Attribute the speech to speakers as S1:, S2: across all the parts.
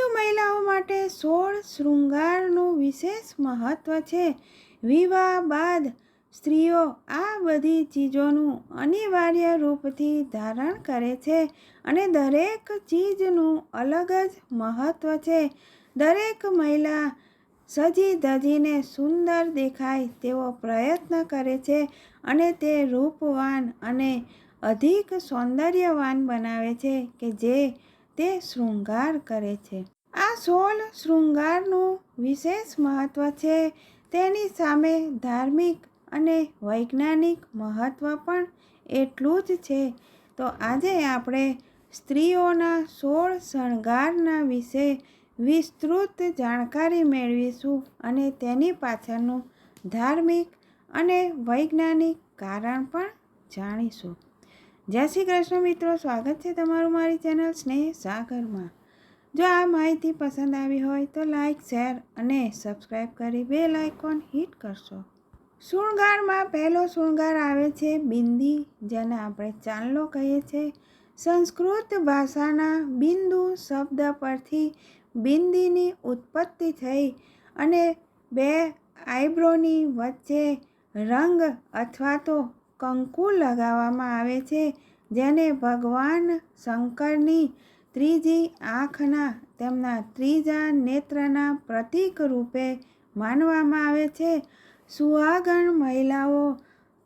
S1: હિન્દુ મહિલાઓ માટે સોળ શૃંગારનું વિશેષ મહત્ત્વ છે. વિવાહ બાદ સ્ત્રીઓ આ બધી ચીજોનું અનિવાર્ય રૂપથી ધારણ કરે છે અને દરેક ચીજનું અલગ જ મહત્ત્વ છે. દરેક મહિલા સજી ધજીને સુંદર દેખાય તેવો પ્રયત્ન કરે છે અને તે રૂપવાન અને અધિક સૌંદર્યવાન બનાવે છે કે જે તે શૃંગાર કરે છે. આ સોળ શૃંગારનું વિશેષ મહત્ત્વ છે. તેની સામે ધાર્મિક અને વૈજ્ઞાનિક મહત્ત્વ પણ એટલું જ છે. તો આજે આપણે સ્ત્રીઓના સોળ શણગારના વિશે વિસ્તૃત જાણકારી મેળવીશું અને તેની પાછળનું ધાર્મિક અને વૈજ્ઞાનિક કારણ પણ જાણીશું. જય શ્રી કૃષ્ણ મિત્રો, સ્વાગત છે તમારું મારી ચેનલ સ્નેહ સાગરમાં. જો આ માહિતી પસંદ આવી હોય તો લાઇક શેર અને સબસ્ક્રાઈબ કરી બે લાઇકોન હિટ કરશો. શૃંગારમાં પહેલો શૃંગાર આવે છે બિંદી, જેને આપણે ચાંદલો કહીએ છીએ. સંસ્કૃત ભાષાના બિંદુ શબ્દ પરથી બિંદીની ઉત્પત્તિ થઈ અને બે આઈબ્રોની વચ્ચે રંગ અથવા તો કંકુ લગાવવામાં આવે છે, જેને ભગવાન શંકરની ત્રીજી આંખના તેમના ત્રીજા નેત્રના પ્રતીક રૂપે માનવામાં આવે છે. સુહાગણ મહિલાઓ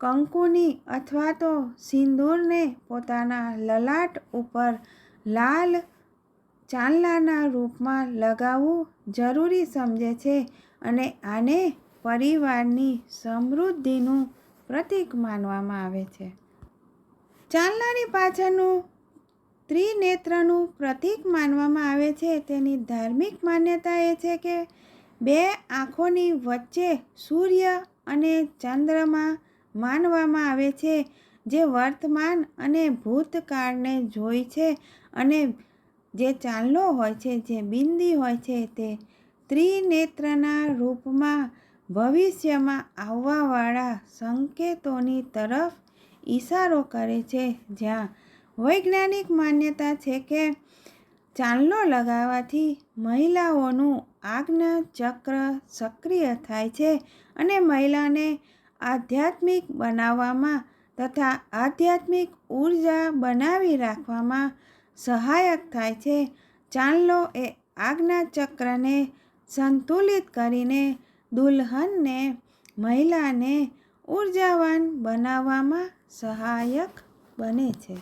S1: કંકુની અથવા તો સિંદૂરને પોતાના લલાટ ઉપર લાલ ચાંદલાના રૂપમાં લગાવવું જરૂરી સમજે છે અને આને પરિવારની સમૃદ્ધિનું પ્રતીક માનવામાં આવે છે. ચાંદલાની પાછળનું ત્રિનેત્રનું પ્રતીક માનવામાં આવે છે. તેની ધાર્મિક માન્યતા એ છે કે બે આંખોની વચ્ચે સૂર્ય અને ચંદ્રમાં માનવામાં આવે છે, જે વર્તમાન અને ભૂતકાળને જોઈ છે અને જે ચાંદલો હોય છે, જે બિંદી હોય છે, તે ત્રિનેત્રના રૂપમાં ભવિષ્યમાં આવવાવાળા સંકેતોની તરફ ઇશારો કરે છે. જ્યાં વૈજ્ઞાનિક માન્યતા છે કે ચાંદલો લગાવવાથી મહિલાઓનું આજ્ઞા ચક્ર સક્રિય થાય છે અને મહિલાને આધ્યાત્મિક બનાવવામાં તથા આધ્યાત્મિક ઊર્જા બનાવી રાખવામાં સહાયક થાય છે. ચાંદલો એ આજ્ઞા ચક્રને સંતુલિત કરીને દુલ્હનને મહિલાને ઉર્જાવાન બનાવવામાં સહાયક બને છે.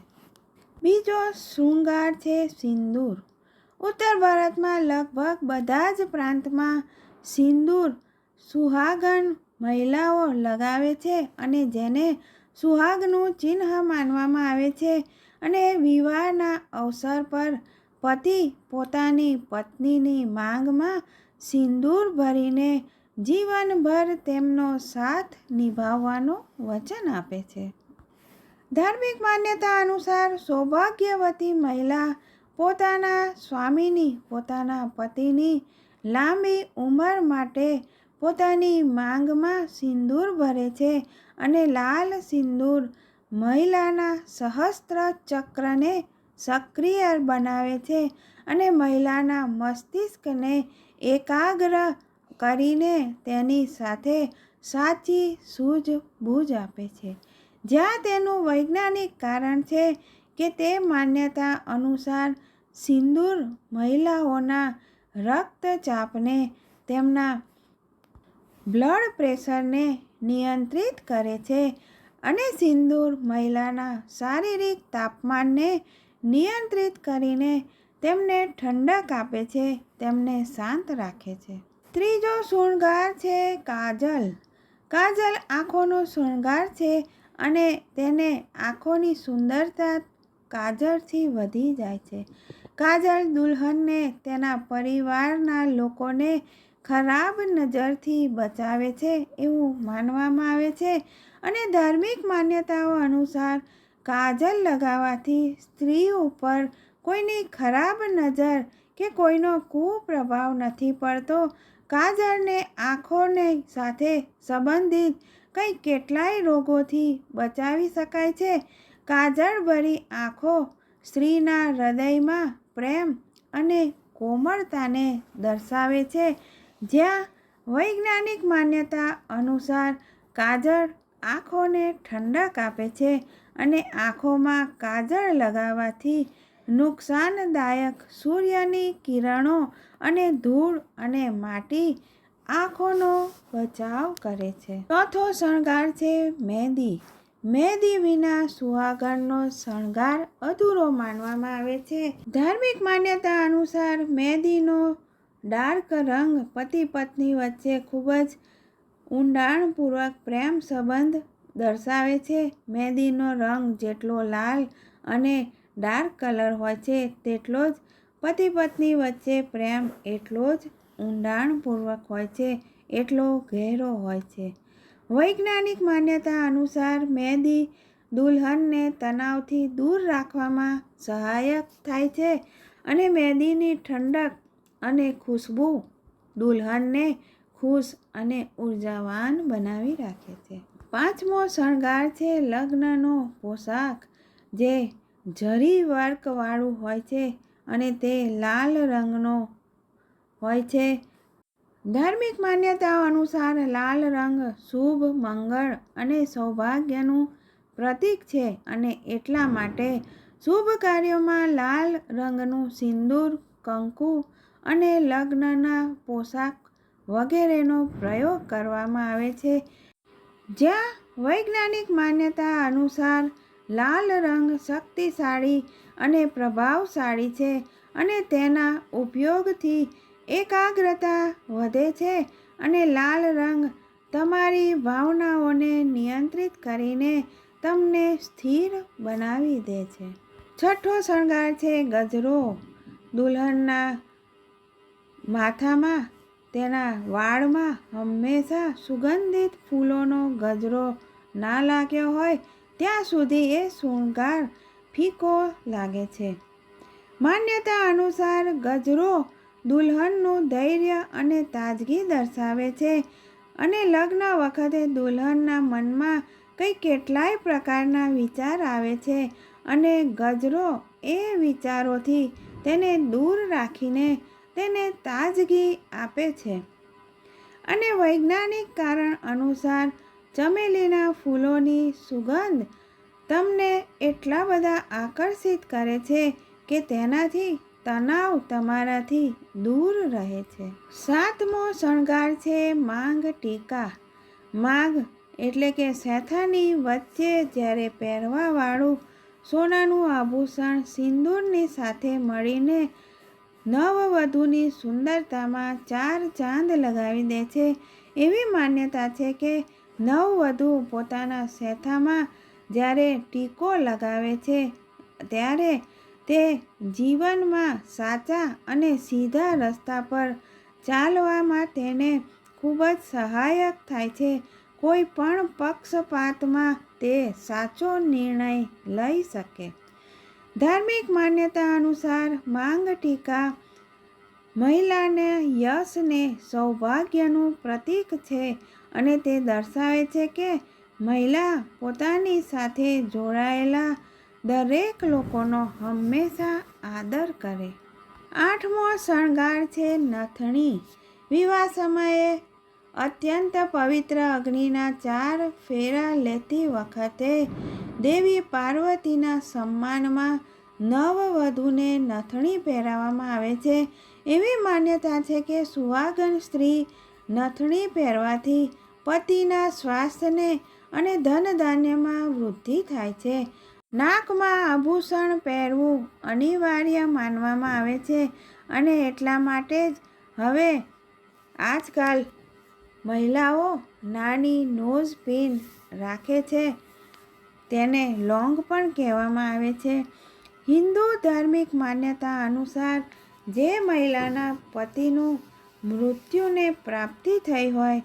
S1: બીજો શૃંગાર છે સિંદૂર. ઉત્તર ભારતમાં લગભગ બધા જ પ્રાંતમાં સિંદૂર સુહાગણ મહિલાઓ લગાવે છે અને જેને સુહાગનું ચિહ્ન માનવામાં આવે છે અને વિવાહના અવસર પર પતિ પોતાની પત્નીની માંગમાં સિંદૂર ભરીને જીવનભર તેમનો સાથ નિભાવવાનું વચન આપે છે. ધાર્મિક માન્યતા અનુસાર સૌભાગ્યવતી મહિલા પોતાના સ્વામીની, પોતાના પતિની લાંબી ઉંમર માટે પોતાની માંગમાં સિંદૂર ભરે છે અને લાલ સિંદૂર મહિલાના સહસ્ત્ર ચક્રને સક્રિય બનાવે છે અને મહિલાના મસ્તિષ્કને એકાગ્ર કરીને તેની સાથે સાચી સૂઝબૂઝ આપે છે. જ્યાં તેનું વૈજ્ઞાનિક કારણ છે કે તે માન્યતા અનુસાર સિંદૂર મહિલાઓના રક્તચાપને તેમના બ્લડ પ્રેશરને નિયંત્રિત કરે છે અને સિંદૂર મહિલાના શારીરિક તાપમાનને નિયંત્રિત કરીને તેમને ઠંડક આપે છે, તેમને શાંત રાખે છે. ત્રીજો શૃંગાર છે કાજલ. કાજલ આંખોનો શૃંગાર છે અને તેને આંખોની સુંદરતા કાજલથી વધી જાય છે. કાજલ દુલ્હનને તેના પરિવારના લોકોને ખરાબ નજરથી બચાવે છે એવું માનવામાં આવે છે અને ધાર્મિક માન્યતાઓ અનુસાર કાજલ લગાવવાથી સ્ત્રી ઉપર કોઈની ખરાબ નજર કે કોઈનો કુપ્રભાવ નથી પડતો કાજળને, આંખોને સાથે સંબંધિત કંઈ કેટલાય રોગોથી બચાવી શકાય છે. કાજળભરી આંખો સ્ત્રીના હૃદયમાં પ્રેમ અને કોમળતાને દર્શાવે છે. જ્યાં વૈજ્ઞાનિક માન્યતા અનુસાર કાજળ આંખોને ઠંડક આપે છે અને આંખોમાં કાજળ લગાવવાથી નુકસાનદાયક સૂર્યની કિરણો અને ધૂળ અને માટી આંખોનો બચાવ કરે છે. ચોથો શણગાર છે મહેંદી મહેંદી વિના સુહાગણનો શણગાર અધૂરો માનવામાં આવે છે. ધાર્મિક માન્યતા અનુસાર મહેંદીનો ડાર્ક રંગ પતિ પત્ની વચ્ચે ખૂબ જ ઊંડાણપૂર્વક પ્રેમ સંબંધ દર્શાવે છે. મહેંદીનો રંગ જેટલો લાલ અને ડાર્ક કલર હોય છે તેટલો જ પતિ પત્ની વચ્ચે પ્રેમ એટલો જ ઊંડાણપૂર્વક હોય છે, એટલો ઘેરો હોય છે. વૈજ્ઞાનિક માન્યતા અનુસાર મહેંદી દુલ્હનને તણાવથી દૂર રાખવામાં સહાયક થાય છે અને મહેંદીની ઠંડક અને ખુશ્બુ દુલ્હનને ખુશ અને ઉર્જાવાન બનાવી રાખે છે. પાંચમો શણગાર છે લગ્નનો પોશાક, જે જરી વર્કવાળું હોય છે અને તે લાલ રંગનો હોય છે. ધાર્મિક માન્યતાઓ અનુસાર લાલ રંગ શુભ, મંગળ અને સૌભાગ્યનું પ્રતીક છે અને એટલા માટે શુભ કાર્યોમાં લાલ રંગનું સિંદૂર, કંકુ અને લગ્નના પોશાક વગેરેનો પ્રયોગ કરવામાં આવે છે. જ્યાં વૈજ્ઞાનિક માન્યતા અનુસાર લાલ રંગ શક્તિશાળી અને પ્રભાવશાળી છે અને તેના ઉપયોગથી એકાગ્રતા વધે છે અને લાલ રંગ તમારી ભાવનાઓને નિયંત્રિત કરીને તમને સ્થિર બનાવી દે છે. છઠ્ઠો શણગાર છે ગજરો. દુલ્હનના માથામાં, તેના વાળમાં હંમેશા સુગંધિત ફૂલોનો ગજરો ના લાગ્યો હોય ત્યાં સુધી એ શૃંગાર ફીકો લાગે છે. માન્યતા અનુસાર ગજરો દુલ્હનનું ધૈર્ય અને તાજગી દર્શાવે છે અને લગ્ન વખતે દુલ્હનના મનમાં કંઈ કેટલાય પ્રકારના વિચાર આવે છે અને ગજરો એ વિચારોથી તેને દૂર રાખીને તેને તાજગી આપે છે. અને વૈજ્ઞાનિક કારણ અનુસાર ચમેલીના ફૂલોની સુગંધ તમને એટલા બધા આકર્ષિત કરે છે કે તેનાથી તણાવ તમારાથી દૂર રહે છે. સાતમો શણગાર છે માંગ ટીકા. માંગ એટલે કે શેથાની વચ્ચે જ્યારે પહેરવાવાળું સોનાનું આભૂષણ સિંદૂરની સાથે મળીને નવવધુની સુંદરતામાં ચાર ચાંદ લગાવી દે છે, એવી માન્યતા છે કે નવવધુ પોતાના શેથામાં જ્યારે ટીકો લગાવે છે, ત્યારે તે જીવનમાં સાચા અને સીધા રસ્તા પર ચાલવામાં તેને ખૂબ જ સહાયક થાય છે. કોઈ પણ પક્ષપાતમાં તે સાચો નિર્ણય લઈ શકે. ધાર્મિક માન્યતા અનુસાર માંગ ટીકા મહિલાને યશને સૌભાગ્યનું પ્રતીક છે અને તે દર્શાવે છે કે મહિલા પોતાની સાથે જોડાયેલા દરેક લોકોનો હંમેશા આદર કરે. આઠમો શણગાર છે નથણી. વિવાહ સમયે અત્યંત પવિત્ર અગ્નિના ચાર ફેરા લેતી વખતે દેવી પાર્વતીના સન્માનમાં નવવધુને નથણી પહેરાવવામાં આવે છે. એવી માન્યતા છે કે સુહાગન સ્ત્રી નથણી પહેરવાથી પતિના સ્વાસ્થ્યને અને ધન ધાન્યમાં વૃદ્ધિ થાય છે. નાકમાં આભૂષણ પહેરવું અનિવાર્ય માનવામાં આવે છે અને એટલા માટે જ હવે આજકાલ મહિલાઓ નાની નોઝ પિન રાખે છે. તેને લોંગ પણ કહેવામાં આવે છે. હિન્દુ ધાર્મિક માન્યતા અનુસાર જે મહિલાના પતિનું મૃત્યુને પ્રાપ્તિ થઈ હોય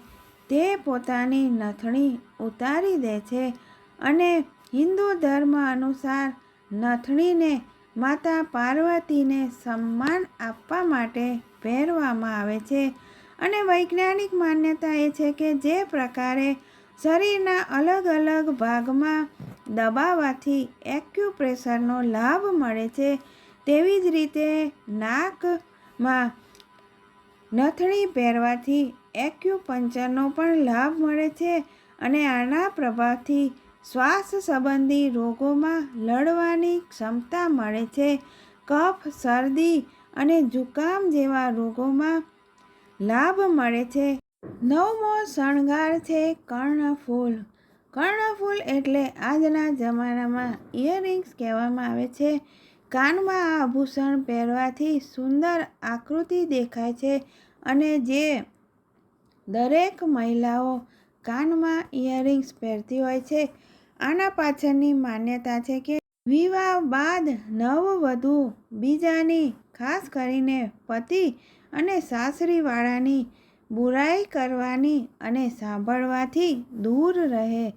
S1: તે પોતાની નથણી ઉતારી દે છે અને હિન્દુ ધર્મ અનુસાર નથણીને માતા પાર્વતીને સન્માન આપવા માટે પહેરવામાં આવે છે. અને વૈજ્ઞાનિક માન્યતા એ છે કે જે પ્રકારે શરીરના અલગ અલગ ભાગમાં દબાવવાથી એક્યુપ્રેશરનો લાભ મળે છે, તેવી જ રીતે નાકમાં નથણી પહેરવાથી એક્યુપંચરનો પણ લાભ મળે છે અને આના પ્રભાવથી શ્વાસ સંબંધી રોગોમાં લડવાની ક્ષમતા મળે છે. કફ, શરદી અને જુકામ જેવા રોગોમાં લાભ મળે છે. નવમો શણગાર છે કર્ણફૂલ. કર્ણફૂલ એટલે આજના જમાનામાં ઇયરિંગ્સ કહેવામાં આવે છે. કાનમાં આ આભૂષણ પહેરવાથી સુંદર આકૃતિ દેખાય છે અને જે દરેક મહિલાઓ કાનમાં ઇયરિંગ્સ પહેરતી હોય છે. આના પાછળની માન્યતા છે કે વિવાહ બાદ નવવધુ બીજાની, ખાસ કરીને પતિ અને સાસરીવાળાની બુરાઈ કરવાની અને સાંભળવાથી દૂર રહે.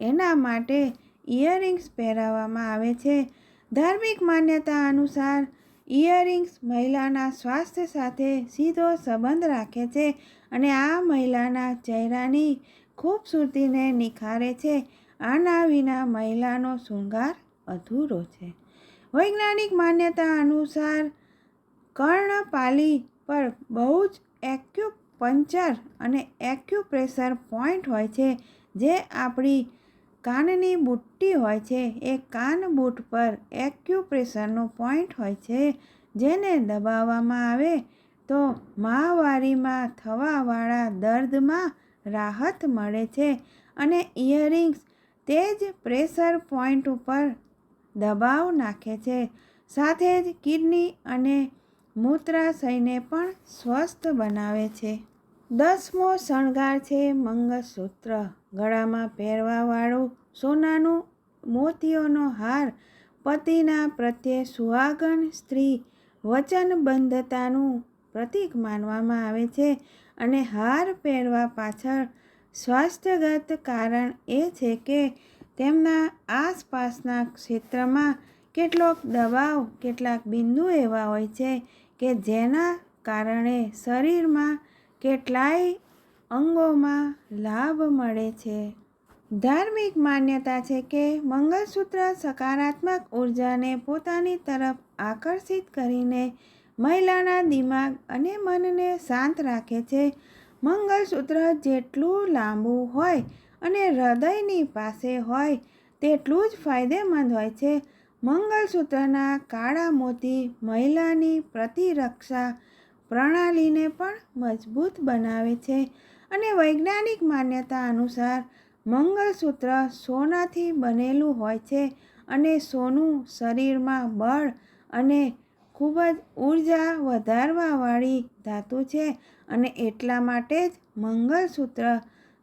S1: એના માટે ઇયરિંગ્સ પહેરાવવામાં આવે છે. ધાર્મિક માન્યતા અનુસાર ઇયરિંગ્સ મહિલાના સ્વાસ્થ્ય સાથે સીધો સંબંધ રાખે છે અને આ મહિલાના ચહેરાની ખૂબસૂરતીને નિખારે છે. આના વિના મહિલાનો શૃંગાર અધૂરો છે. વૈજ્ઞાનિક માન્યતા અનુસાર કર્ણપાલી પર બહુ જ એક્યુપંચર અને એક્યુપ્રેશર પોઈન્ટ હોય છે, જે આપણી કાનની બુટ્ટી હોય છે, એ કાન બૂટ પર એક્યુપ્રેશરનો પોઈન્ટ હોય છે, જેને દબાવવામાં આવે તો મહાવારીમાં થવાવાળા દર્દમાં રાહત મળે છે અને ઇયરિંગ્સ તે જ પ્રેશર પોઈન્ટ ઉપર દબાવ નાખે છે. સાથે જ કિડની અને મૂત્રાશયને પણ સ્વસ્થ બનાવે છે. દસમો શણગાર છે મંગળસૂત્ર ગળામાં પહેરવાવાળું સોનાનું મોતીઓનો હાર, પતિના પ્રત્યે સુહાગણ સ્ત્રી વચનબદ્ધતાનું પ્રતીક માનવામાં આવે છે અને હાર પહેરવા પાછળ સ્વાસ્થ્યગત કારણ એ છે કે તેમના આસપાસના ક્ષેત્રમાં કેટલોક દબાવ, કેટલાક બિંદુ એવા હોય છે કે જેના કારણે શરીરમાં કેટલાય અંગોમાં લાભ મળે છે. ધાર્મિક માન્યતા છે કે મંગળસૂત્ર સકારાત્મક ઉર્જાને પોતાની તરફ આકર્ષિત કરીને મહિલાના દિમાગ અને મનને શાંત રાખે છે. મંગળસૂત્ર જેટલું લાંબુ હોય અને હૃદયની પાસે હોય તેટલું જ ફાયદેમંદ હોય છે. મંગળસૂત્રના કાળા મોતી મહિલાની પ્રતિરક્ષા પ્રણાલીને પણ મજબૂત બનાવે છે. અને વૈજ્ઞાનિક માન્યતા અનુસાર મંગળસૂત્ર સોનાથી બનેલું હોય છે અને સોનું શરીરમાં બળ અને ખૂબ જ ઊર્જા વધારવાવાળી ધાતુ છે અને એટલા માટે જ મંગળસૂત્ર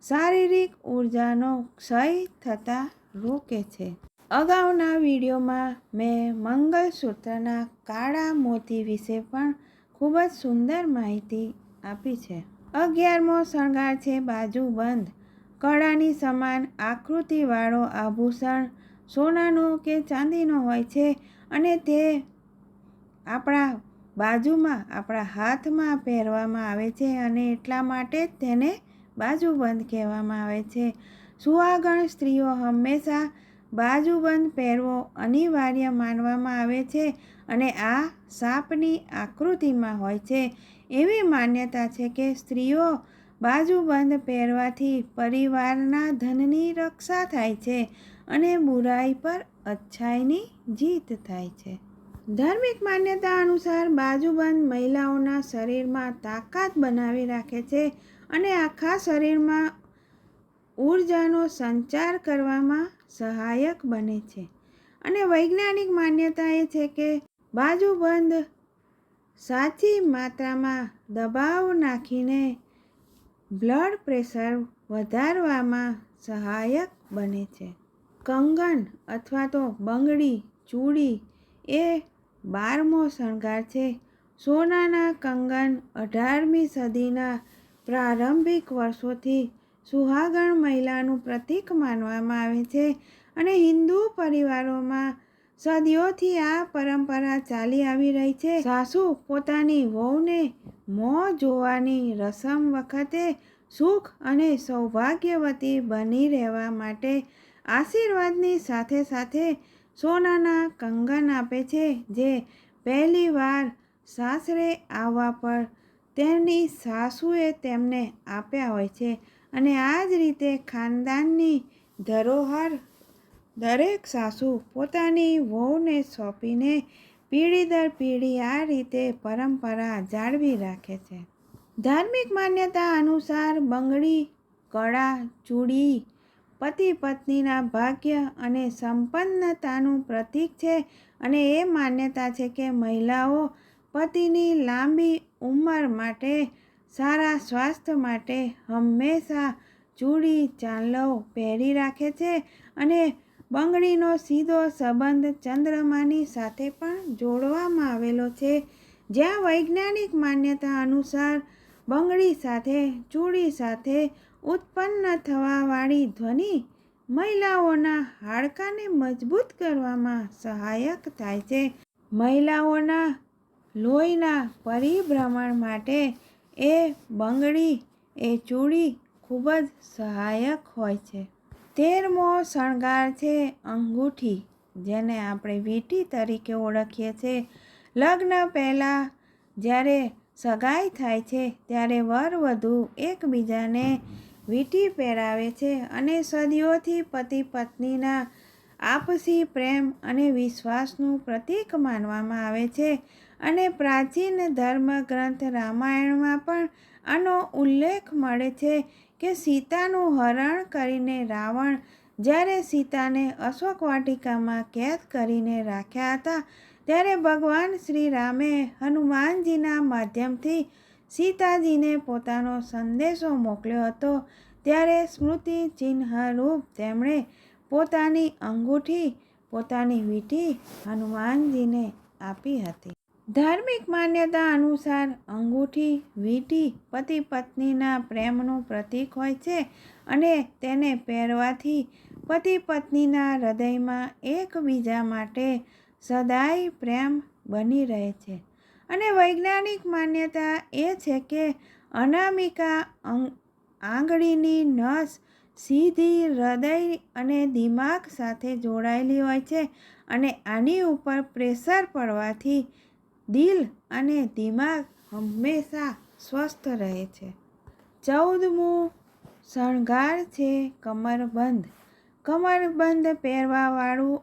S1: શારીરિક ઉર્જાનો ક્ષય થતાં રોકે છે. અગાઉના વિડીયોમાં મેં મંગળસૂત્રના કાળા મોતી વિશે પણ ખૂબ જ સુંદર માહિતી આપી છે. અગિયારમો શણગાર છે બાજુ બંધ. કળાની સમાન આકૃતિવાળો આભૂષણ સોનાનો કે ચાંદીનો હોય છે અને તે આપણા બાજુમાં, આપણા હાથમાં પહેરવામાં આવે છે અને એટલા માટે જ તેને બાજુબંધ કહેવામાં આવે છે. સુહાગણ સ્ત્રીઓ હંમેશા બાજુબંધ પહેરવો અનિવાર્ય માનવામાં આવે છે. અને આ સાપની આકૃતિમાં હોય છે. એવી માન્યતા છે કે સ્ત્રીઓ બાજુબંધ પહેરવાથી પરિવારના ધનની રક્ષા થાય છે અને બુરાઈ પર અચ્છાઈની જીત થાય છે. ધાર્મિક માન્યતા અનુસાર બાજુબંધ મહિલાઓના શરીરમાં તાકાત બનાવી રાખે છે અને આખા શરીરમાં ઉર્જાનો સંચાર કરવામાં સહાયક બને છે. અને વૈજ્ઞાનિક માન્યતા એ છે કે બાજુબંધ સાચી માત્રામાં દબાવ નાખીને બ્લડ પ્રેશર વધારવામાં સહાયક બને છે. કંગન અથવા તો બંગડી, ચૂડી એ બારમો શણગાર છે. સોનાના કંગન અઢારમી સદીના પ્રારંભિક વર્ષોથી સુહાગણ મહિલાનું પ્રતીક માનવામાં આવે છે અને હિન્દુ પરિવારોમાં સદીઓથી આ પરંપરા ચાલી આવી રહી છે. સાસુ પોતાની વહુને મોં જોવાની રસમ વખતે સુખ અને સૌભાગ્યવતી બની રહેવા માટે આશીર્વાદની સાથે સાથે સોનાના કંગન આપે છે, જે પહેલીવાર સાસરે આવવા પર તેમની સાસુએ તેમને આપ્યા હોય છે અને આ જ રીતે ખાનદાનની ધરોહર દરેક સાસુ પોતાની વહુને સોંપીને પેઢી દર પેઢી આ રીતે પરંપરા જાળવી રાખે છે. ધાર્મિક માન્યતા અનુસાર બંગડી, કળા, ચૂડી, પતિ પત્નીના ભાગ્ય અને સંપન્નતાનું પ્રતીક છે અને એ માન્યતા છે કે મહિલાઓ પતિની લાંબી ઉંમર માટે સારા સ્વાસ્થ્ય માટે હંમેશા ચૂડી, ચાંદલો પહેરી રાખે છે અને બંગડીનો સીધો સંબંધ ચંદ્રમાની સાથે પણ જોડવામાં આવેલો છે. જ્યાં વૈજ્ઞાનિક માન્યતા અનુસાર બંગડી સાથે, ચૂડી સાથે ઉત્પન્ન થવાવાળી ધ્વનિ મહિલાઓના હાડકાને મજબૂત કરવામાં સહાયક થાય છે. મહિલાઓના લોહીના પરિભ્રમણ માટે એ બંગડી, એ ચૂડી ખૂબ જ સહાયક હોય છે. તેરમો શણગાર છે અંગૂઠી, જેને આપણે વીંટી તરીકે ઓળખીએ છીએ લગ્ન પહેલાં જ્યારે સગાઈ થાય છે, ત્યારે વર વધુ એકબીજાને વીંટી પહેરાવે છે અને સદીઓથી પતિ પત્નીના આપસી પ્રેમ અને વિશ્વાસનું પ્રતીક માનવામાં આવે છે. અને પ્રાચીન ધર્મગ્રંથ રામાયણમાં પણ આનો ઉલ્લેખ મળે છે કે સીતાનું હરણ કરીને રાવણ જ્યારે સીતાને અશોક વાટિકામાં કેદ કરીને રાખ્યા હતા, ત્યારે ભગવાન શ્રી રામે હનુમાનજીના માધ્યમથી સીતાજીને પોતાનો સંદેશો મોકલ્યો હતો. ત્યારે સ્મૃતિ ચિહ્નરૂપ તેમણે પોતાની અંગૂઠી, પોતાની વીંટી હનુમાનજીને આપી હતી. ધાર્મિક માન્યતા અનુસાર અંગૂઠી, વીંટી પતિ પત્નીના પ્રેમનું પ્રતીક હોય છે અને તેને પહેરવાથી પતિ પત્નીના હૃદયમાં એકબીજા માટે સદાય પ્રેમ બની રહે છે. અને વૈજ્ઞાનિક માન્યતા એ છે કે અનામિકા આંગળીની નસ સીધી હૃદય અને દિમાગ સાથે જોડાયેલી હોય છે અને આની ઉપર પ્રેશર પડવાથી દિલ અને દિમાગ હંમેશા સ્વસ્થ રહે છે. ચૌદમું શણગાર છે કમરબંધ. કમરબંધ પહેરવાવાળું,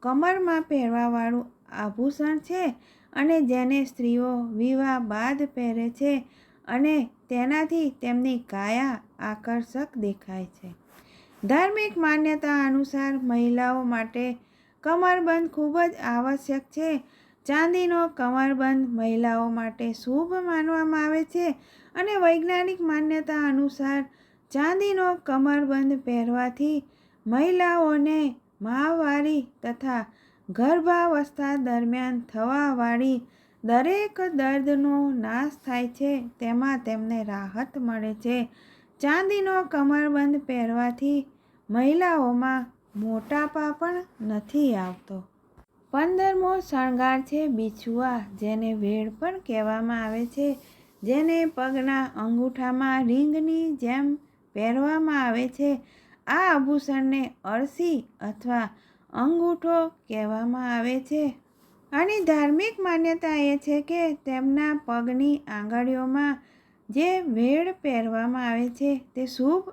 S1: કમરમાં પહેરવાવાળું આભૂષણ છે અને જેને સ્ત્રીઓ વિવાહ બાદ પહેરે છે અને તેનાથી તેમની કાયા આકર્ષક દેખાય છે. ધાર્મિક માન્યતા અનુસાર મહિલાઓ માટે કમરબંધ ખૂબ જ આવશ્યક છે ચાંદીનો કમરબંધ મહિલાઓ માટે શુભ માનવામાં આવે છે અને વૈજ્ઞાનિક માન્યતા અનુસાર ચાંદીનો કમરબંધ પહેરવાથી મહિલાઓને મહાવારી તથા ગર્ભાવસ્થા દરમિયાન થવાવાળી દરેક દર્દનો નાશ થાય છે, તેમાં તેમને રાહત મળે છે. ચાંદીનો કમરબંધ પહેરવાથી મહિલાઓમાં મોટાપા પણ નથી આવતો. પંદરમો શણગાર છે બિછુઆ, જેને વેળ પણ કહેવામાં આવે છે. જેને પગના અંગૂઠામાં રિંગની જેમ પહેરવામાં આવે છે. આ આભૂષણને અળસી અથવા અંગૂઠો કહેવામાં આવે છે. આની ધાર્મિક માન્યતા એ છે કે તેમના પગની આંગળીઓમાં જે વેળ પહેરવામાં આવે છે તે શુભ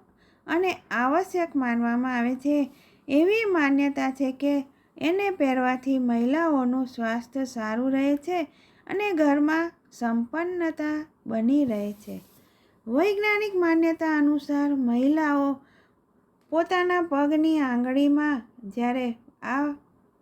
S1: અને આવશ્યક માનવામાં આવે છે. એવી માન્યતા છે કે એને પહેરવાથી મહિલાઓનું સ્વાસ્થ્ય સારું રહે છે અને ઘરમાં સંપન્નતા બની રહે છે. વૈજ્ઞાનિક માન્યતા અનુસાર મહિલાઓ પોતાના પગની આંગળીમાં જ્યારે આ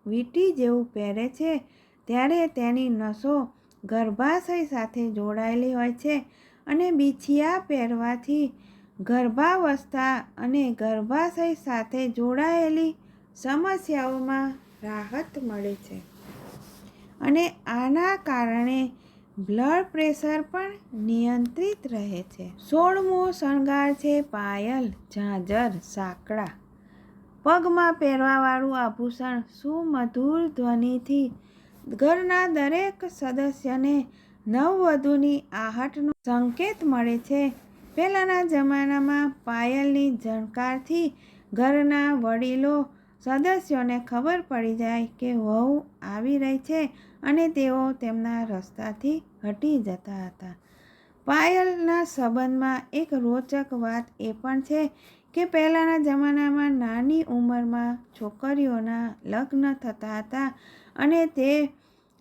S1: વીંટી જેવું પહેરે છે, ત્યારે તેની નસો ગર્ભાશય સાથે જોડાયેલી હોય છે અને બીછિયા પહેરવાથી ગર્ભાવસ્થા અને ગર્ભાશય સાથે જોડાયેલી સમસ્યાઓમાં રાહત મળે છે. અને આના કારણે બ્લડ પ્રેશર પણ નિયંત્રિત રહે છે. સોળમો શણગાર છે પાયલ, ઝાંઝર, સાંકડા. પગમાં પહેરવાવાળું આભૂષણ સુમધુર ધ્વનિથી ઘરના દરેક સદસ્યને નવવધુની આહટનો સંકેત મળે છે. પહેલાંના જમાનામાં પાયલની ઝણકારથી ઘરના વડીલો સદસ્યોને ખબર પડી જાય કે વહુ આવી રહી છે અને તેઓ તેમના રસ્તાથી હટી જતા હતા. પાયલના સંબંધમાં એક રોચક વાત એ પણ છે કે પહેલાંના જમાનામાં નાની ઉંમરમાં છોકરીઓના લગ્ન થતા હતા અને તે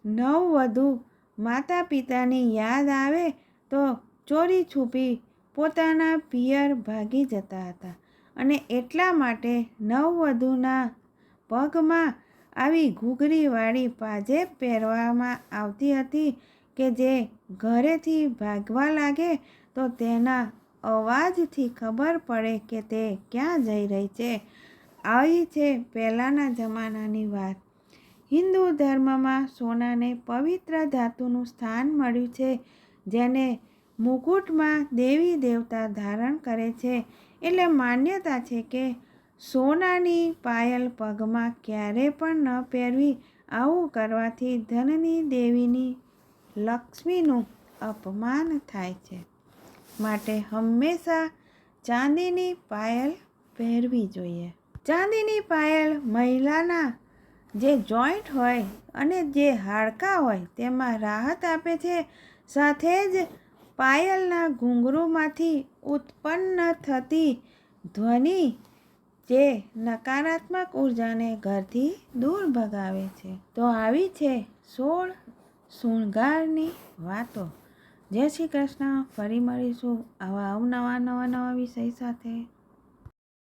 S1: નવવધુ માતા પિતાની યાદ આવે તો ચોરી છૂપી પોતાના પિયર ભાગી જતા હતા. અને એટલા માટે નવવધુના પગમાં આવી ઘૂઘરીવાળી પાજેબ પહેરવામાં આવતી હતી કે જે ઘરેથી ભાગવા લાગે તો તેના અવાજથી ખબર પડે કે તે ક્યાં જઈ રહી છે. આવી છે પહેલાંના જમાનાની વાત. હિન્દુ ધર્મમાં સોનાને પવિત્ર ધાતુનું સ્થાન મળ્યું છે, જેને મુકુટમાં દેવી દેવતા ધારણ કરે છે. એટલે માન્યતા છે કે સોનાની પાયલ પગમાં ક્યારે પણ ન પહેરવી. આવું કરવાથી ધનની દેવીની લક્ષ્મીનું અપમાન થાય છે. માટે હંમેશા ચાંદીની પાયલ પહેરવી જોઈએ. ચાંદીની પાયલ મહિલાના જે જોઈન્ટ હોય અને જે હાડકાં હોય તેમાં રાહત આપે છે. સાથે જ પાયલના ઘૂંઘરૂમાંથી ઉત્પન્ન થતી ધ્વનિ જે નકારાત્મક ઉર્જાને ઘરથી દૂર ભગાવે છે. તો આવી છે સોળ શૃંગારની વાતો. જય શ્રી કૃષ્ણ. ફરી મળીશું આવા અવનવા નવા નવા વિષય સાથે.